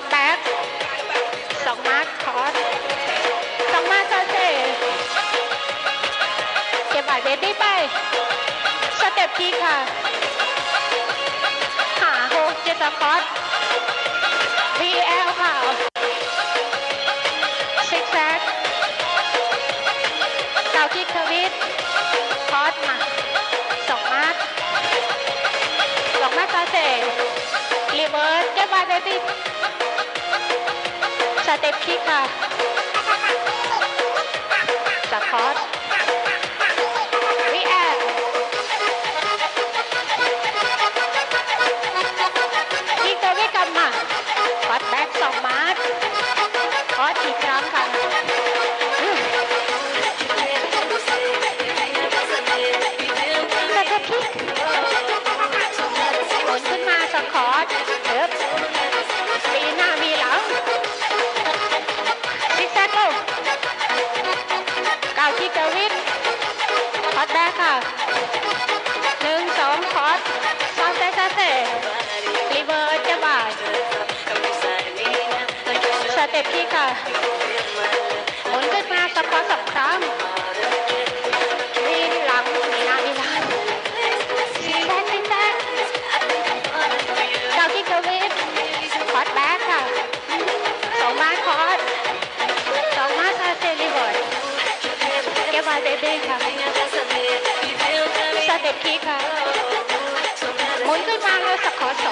อดแบ็กสองมาร์คคอร์สสองมาร์คซาเจเก็บไหวเบบี้ไป สเต็ปทีค่ะ สเต็ปทีค่ะสคอร์ส VL ที่ตัววิกรรมมาคอดแบ็กสองมาร์คคอดอีกครั้งค่ะ แบ็กค่ะหนึ่งสองคอร์ดซาวเซซาเซรีเวิร์สจะบายสเต็ปที่ค่ะหมุนขึ้นมาสะพอสองครั้งมีหลังมีหน้ามีหลังซิกแซกซิกแซกดาวที่เกวินคอร์ดแบ็กค่ะสองมาคอร์ดสองมาซาเซรีเวิร์สเก็บไว้เบบี้ค่ะ สเต็